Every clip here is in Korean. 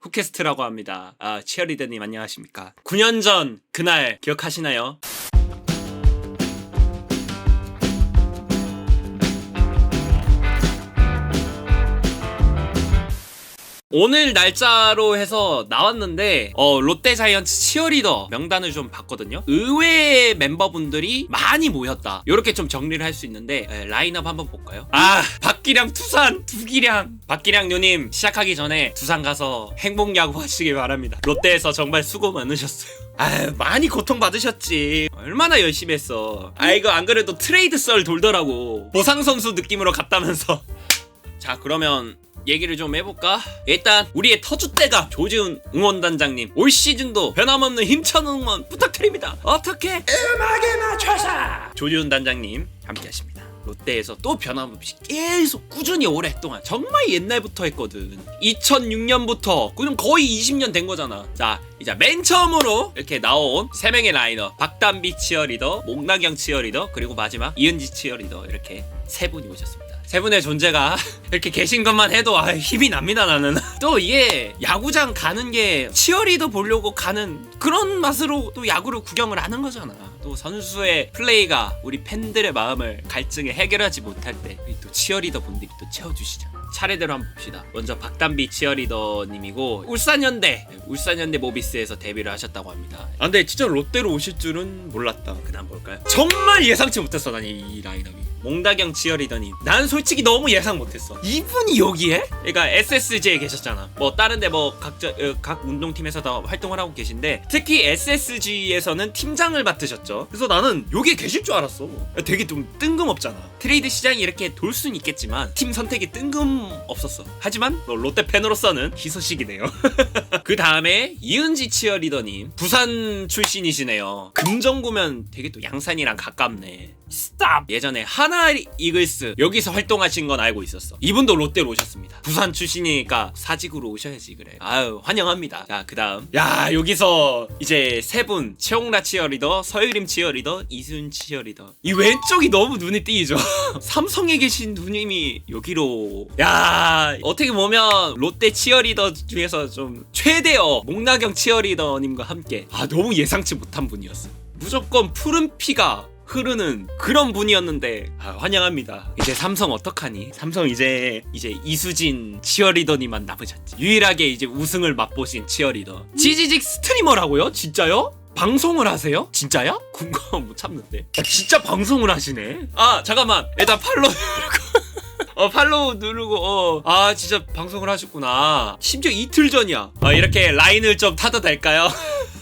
후캐스트라고 합니다. 아, 치어리더님 안녕하십니까? 9년 전 그날 기억하시나요? 오늘 날짜로 해서 나왔는데 어, 롯데 자이언츠 치어리더 명단을 좀 봤거든요. 의외의 멤버분들이 많이 모였다. 이렇게 좀 정리를 할 수 있는데 에, 라인업 한번 볼까요? 아 박기량 투산 두기량 박기량 누님 시작하기 전에 두산 가서 행복 야구 하시길 바랍니다. 롯데에서 정말 수고 많으셨어요. 아 많이 고통 받으셨지. 얼마나 열심히 했어. 아 이거 안 그래도 트레이드 썰 돌더라고. 보상 선수 느낌으로 갔다면서. 자 그러면 얘기를 좀 해볼까? 일단 우리의 터줏대감 조지훈 응원단장님 올 시즌도 변함없는 힘찬 응원 부탁드립니다. 어떻게? 음악에 맞춰서! 조지훈 단장님 함께하십니다. 롯데에서 또 변함없이 계속 꾸준히 오랫동안 정말 옛날부터 했거든. 2006년부터 그럼 거의 20년 된 거잖아. 자 이제 맨 처음으로 이렇게 나온 3명의 라이너 박담비 치어리더 목나경 치어리더 그리고 마지막 이은지 치어리더 이렇게 세 분이 오셨습니다 세 분의 존재가 이렇게 계신 것만 해도 아, 힘이 납니다 나는. 또 이게 야구장 가는 게 치어리더 보려고 가는 그런 맛으로 또 야구를 구경을 하는 거잖아 또 선수의 플레이가 우리 팬들의 마음을 갈증에 해결하지 못할 때 또 치어리더 분들이 또 채워주시잖아 차례대로 한번 봅시다. 먼저 박담비 치어리더님이고 울산현대 네, 울산현대 모비스에서 데뷔를 하셨다고 합니다. 아 근데 진짜 롯데로 오실 줄은 몰랐다. 그 다음 볼까요? 정말 예상치 못했어 난 이 라인업이. 몽다경 치어리더님. 난 솔직히 너무 예상 못했어. 이분이 여기에? 그러니까 SSG에 계셨잖아. 뭐 다른데 뭐 각자 어, 각 운동팀에서 다 활동을 하고 계신데 특히 SSG에서는 팀장을 맡으셨죠 그래서 나는 여기에 계실 줄 알았어. 되게 좀 뜬금없잖아. 트레이드 시장이 이렇게 돌 수는 있겠지만 팀 선택이 뜬금없었어. 하지만 뭐 롯데 팬으로서는 희소식이네요. 그 다음에 이은지 치어리더님. 부산 출신이시네요. 금정구면 되게 또 양산이랑 가깝네 스탑 예전에 하나 이글스 여기서 활동하신 건 알고 있었어. 이분도 롯데로 오셨습니다. 부산 출신이니까 사직으로 오셔야지 그래. 아유 환영합니다. 자 그 다음. 야 여기서 이제 세 분. 최홍라 치어리더 서유림 치어리더 이순 치어리더. 이 왼쪽이 너무 눈에 띄죠. 삼성에 계신 누님이 여기로. 야 어떻게 보면 롯데 치어리더 중에서 좀 최대어 목나경 치어리더님과 함께. 아 너무 예상치 못한 분이었어. 무조건 푸른 피가 흐르는 그런 분이었는데 아, 환영합니다. 이제 삼성 어떡하니? 삼성 이제 이제 이수진 치어리더님만 남으셨지. 유일하게 이제 우승을 맛보신 치어리더. 지지직 스트리머라고요? 진짜요? 방송을 하세요? 진짜야? 궁금한 못 참는데. 아, 진짜 방송을 하시네. 아 잠깐만. 일단 팔로우. 어 팔로우 누르고 어. 아 진짜 방송을 하셨구나. 심지어 이틀 전이야. 아 이렇게 라인을 좀 타도 될까요?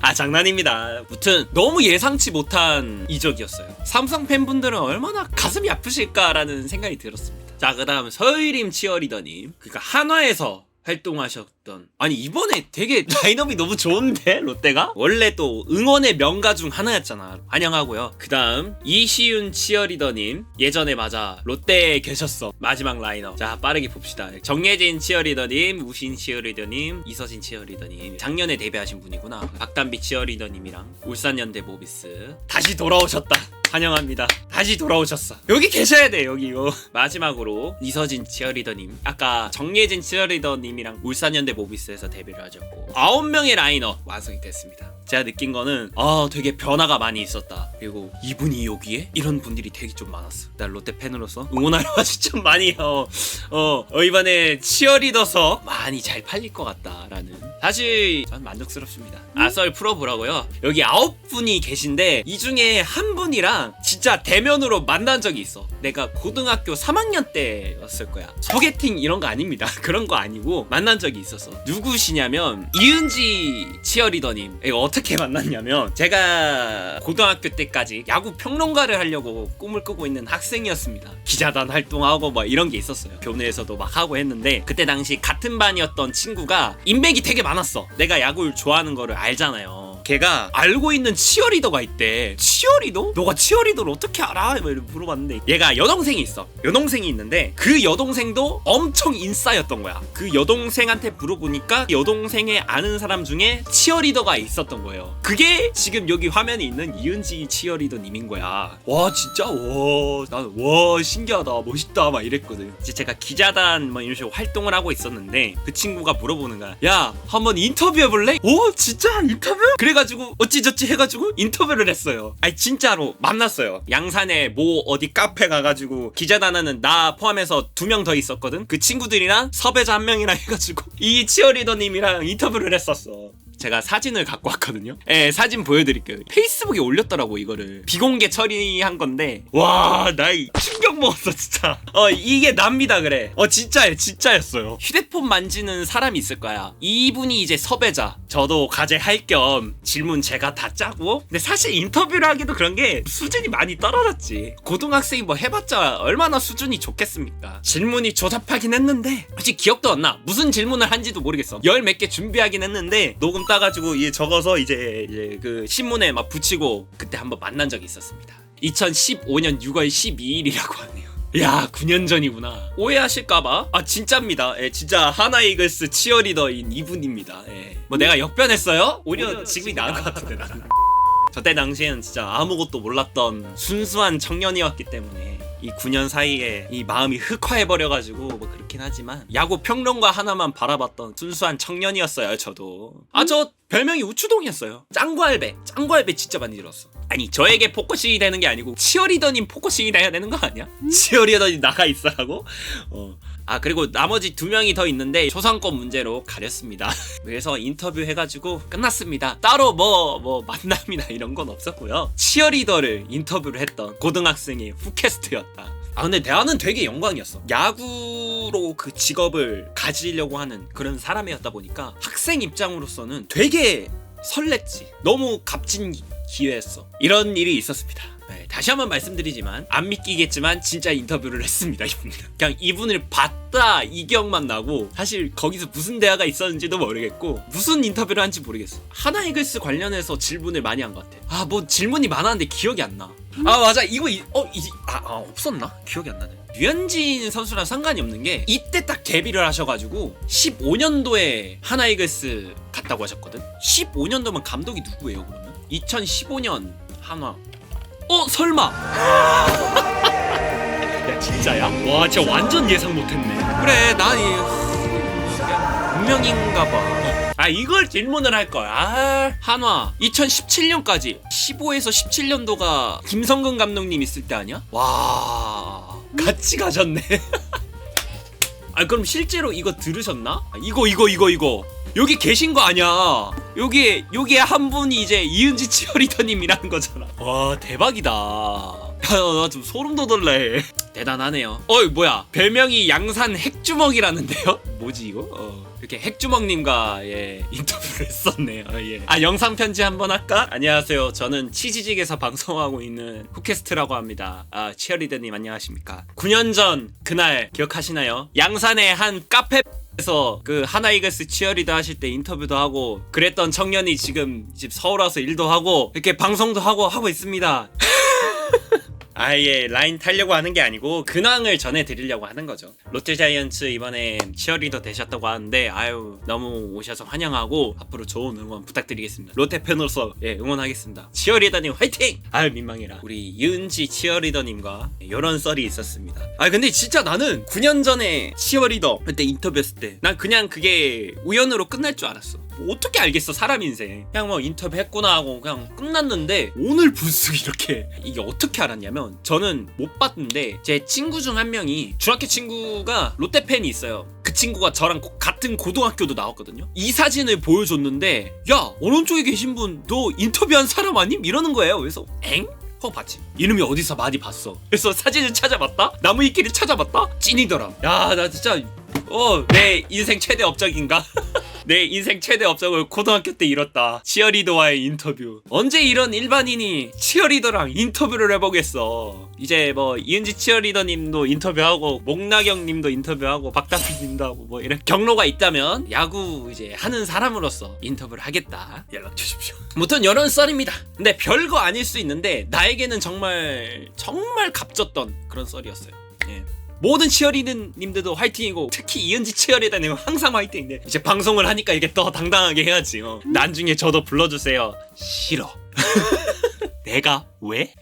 아 장난입니다. 무튼 너무 예상치 못한 이적이었어요. 삼성 팬분들은 얼마나 가슴이 아프실까라는 생각이 들었습니다. 자 그 다음 서유림 치어리더님 그러니까 한화에서 활동하셨던. 아니 이번에 되게 라인업이 너무 좋은데? 롯데가? 원래 또 응원의 명가 중 하나였잖아. 환영하고요. 그 다음 이시윤 치어리더님. 예전에 맞아 롯데에 계셨어. 마지막 라인업. 자 빠르게 봅시다. 정예진 치어리더님 우신 치어리더님 이서진 치어리더님. 작년에 데뷔하신 분이구나. 박담비 치어리더님이랑 울산연대 모비스. 다시 돌아오셨다. 환영합니다. 다시 돌아오셨어. 여기 계셔야 돼, 여기 이거. 마지막으로 이서진 치어리더님. 아까 정예진 치어리더님이랑 울산현대 모비스에서 데뷔를 하셨고 아홉 명의 라이너 완성이 됐습니다. 제가 느낀 거는 아 되게 변화가 많이 있었다. 그리고 이분이 여기에 이런 분들이 되게 좀 많았어. 나 롯데 팬으로서 응원하러 와서 좀 많이 어, 어, 어 이번에 치어리더서 많이 잘 팔릴 것 같다라는 사실 전 만족스럽습니다. 아썰 풀어보라고요. 여기 아홉 분이 계신데 이 중에 한 분이랑 진짜 대면 으로 만난 적이 있어. 내가 고등학교 3학년 때였을 거야. 소개팅 이런 거 아닙니다. 그런 거 아니고 만난 적이 있었어. 누구시냐면 이은지 치어리더님. 이거 어떻게 만났냐면 제가 고등학교 때까지 야구 평론가를 하려고 꿈을 꾸고 있는 학생이었습니다. 기자단 활동하고 뭐 이런 게 있었어요. 교내에서도 막 하고 했는데 그때 당시 같은 반이었던 친구가 인맥이 되게 많았어. 내가 야구를 좋아하는 거를 알잖아요. 걔가 알고 있는 치어리더가 있대. 치어리더? 너가 치어리더를 어떻게 알아? 막 이렇게 물어봤는데 얘가 여동생이 있어. 여동생이 있는데 그 여동생도 엄청 인싸였던 거야. 그 여동생한테 물어보니까 여동생의 아는 사람 중에 치어리더가 있었던 거예요. 그게 지금 여기 화면에 있는 이은지 치어리더님인 거야. 와 진짜 와 나는 와 신기하다 멋있다 막 이랬거든. 이제 제가 기자단 뭐 이런 식으로 활동을 하고 있었는데 그 친구가 물어보는 거야. 야 한번 인터뷰 해볼래? 오 진짜 인터뷰? 그래가 지고 어찌저찌 해가지고 인터뷰를 했어요. 아니 진짜로 만났어요. 양산에 뭐 어디 카페 가가지고 기자단하는 나 포함해서 두 명 더 있었거든. 그 친구들이랑 섭외자 한 명이랑 해가지고 이 치어리더님이랑 인터뷰를 했었어. 제가 사진을 갖고 왔거든요. 예, 사진 보여드릴게요. 페이스북에 올렸더라고 이거를 비공개 처리한 건데 와, 나 이 충격 먹었어 진짜. 어, 이게 납니다 그래. 어, 진짜예, 진짜였어요. 휴대폰 만지는 사람이 있을 거야. 이분이 이제 섭외자. 저도 과제 할 겸 질문 제가 다 짜고. 근데 사실 인터뷰를 하기도 그런 게 수준이 많이 떨어졌지. 고등학생이 뭐 해봤자 얼마나 수준이 좋겠습니까? 질문이 조잡하긴 했는데 혹시 기억도 안 나. 무슨 질문을 한지도 모르겠어. 열 몇 개 준비하긴 했는데 녹음 따가지고 이게 적어서 이제, 이제 그 신문에 막 붙이고 그때 한번 만난 적이 있었습니다. 2015년 6월 12일이라고 하네요. 야, 9년 전이구나. 오해하실까봐? 아, 진짜입니다. 예, 진짜 하나이글스 치어리더인 이분입니다. 예. 뭐 내가 역변했어요? 오히려 지금이 나은 것 같은데, 나는. 저때 당시에는 진짜 아무것도 몰랐던 순수한 청년이었기 때문에 이 9년 사이에 이 마음이 흑화해버려가지고 뭐 그렇긴 하지만 야구 평론가 하나만 바라봤던 순수한 청년이었어요 저도 아 저 별명이 우추동이었어요 짱구알배 짱구알배 진짜 많이 들었어 아니 저에게 포커싱이 되는 게 아니고 치어리더님 포커싱이 돼야 되는 거 아니야? 치어리더님 나가 있어라고? 어. 아 그리고 나머지 두 명이 더 있는데 초상권 문제로 가렸습니다. 그래서 인터뷰 해가지고 끝났습니다. 따로 뭐뭐 만남이나 이런 건 없었고요. 치어리더를 인터뷰를 했던 고등학생의 후캐스트였다. 아 근데 대화는 되게 영광이었어. 야구로 그 직업을 가지려고 하는 그런 사람이었다 보니까 학생 입장으로서는 되게 설렜지. 너무 값진 기- 기회였어. 이런 일이 있었습니다. 네, 다시 한번 말씀드리지만 안 믿기겠지만 진짜 인터뷰를 했습니다 이분 그냥 이분을 봤다 이 기억만 나고 사실 거기서 무슨 대화가 있었는지도 모르겠고 무슨 인터뷰를 한지 모르겠어. 하나 이글스 관련해서 질문을 많이 한 것 같아. 아 뭐 질문이 많았는데 기억이 안 나 아 맞아. 이거 이, 어, 이, 아, 아 없었나? 기억이 안 나네. 류현진 선수랑 상관이 없는 게 이때 딱 데뷔를 하셔가지고 15년도에 하나 이글스 갔다고 하셨거든? 15년도면 감독이 누구예요 그러면? 2015년 한화 어 설마. 야 진짜야? 와 진짜 완전 예상 못했네. 그래 난이 운명인가 봐. 아 이걸 질문을 할 거야. 아, 한화 2017년까지. 15에서 17년도가 김성근 감독님 있을 때 아니야? 와. 같이 가셨네. 아 그럼 실제로 이거 들으셨나? 아, 이거 이거 이거 이거. 여기 계신 거 아니야 여기 여기에 한 분이 이제 이은지 치어리더님이라는 거잖아. 와 대박이다. 야나좀 소름 돋을래 대단하네요 어이 뭐야 별명이 양산 핵주먹이라는데요? 뭐지 이거? 어. 이렇게 핵주먹님과 예 인터뷰를 했었네요 예. 아 영상 편지 한번 할까? 안녕하세요 저는 치지직에서 방송하고 있는 후캐스트라고 합니다 아 치어리더님 안녕하십니까 9년 전 그날 기억하시나요? 양산의 한 카페 에서 그 하나이글스 치어리더 하실 때 인터뷰도 하고 그랬던 청년이 지금 집 서울 와서 일도 하고 이렇게 방송도 하고 하고 있습니다. 아예 라인 타려고 하는 게 아니고 근황을 전해드리려고 하는 거죠. 롯데자이언츠 이번에 치어리더 되셨다고 하는데 아유 너무 오셔서 환영하고 앞으로 좋은 응원 부탁드리겠습니다. 롯데 팬으로서 예 응원하겠습니다. 치어리더님 화이팅! 아유 민망해라. 우리 이은지 치어리더님과 이런 썰이 있었습니다. 아 근데 진짜 나는 9년 전에 치어리더 그때 인터뷰했을 때 난 그냥 그게 우연으로 끝날 줄 알았어. 뭐 어떻게 알겠어 사람 인생. 그냥 뭐 인터뷰 했구나 하고 그냥 끝났는데 오늘 불쑥 이렇게 이게 어떻게 알았냐면 저는 못 봤는데 제 친구 중 한 명이 중학교 친구가 롯데 팬이 있어요. 그 친구가 저랑 고- 같은 고등학교도 나왔거든요. 이 사진을 보여줬는데 야 어느 쪽에 계신 분? 너 인터뷰한 사람 아님? 이러는 거예요. 그래서 엥? 하고 봤지. 이름이 어디서 많이 봤어. 그래서 사진을 찾아봤다? 나무위키를 찾아봤다? 찐이더라 야 나 진짜 어 내 인생 최대 업적인가 내 인생 최대 업적을 고등학교 때 이뤘다. 치어리더와의 인터뷰. 언제 이런 일반인이 치어리더랑 인터뷰를 해보겠어. 이제 뭐 이은지 치어리더님도 인터뷰하고 목나경님도 인터뷰하고 박다피님도 하고 뭐 이런 경로가 있다면 야구 이제 하는 사람으로서 인터뷰를 하겠다. 연락 주십시오. 무튼 이런 썰입니다. 근데 별거 아닐 수 있는데 나에게는 정말 정말 값졌던 그런 썰이었어요. 예. 모든 치어리더님들도 화이팅이고 특히 이은지 치어리더님 항상 화이팅인데 이제 방송을 하니까 이게 더 당당하게 해야지 어. 나중에 저도 불러주세요 싫어 내가 왜?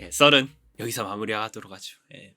예, 썰은 여기서 마무리하도록 하죠 예.